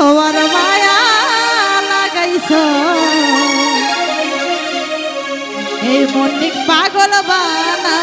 হওয়ার মায়া লাগাইছ। এই মন্দির পাগল বানা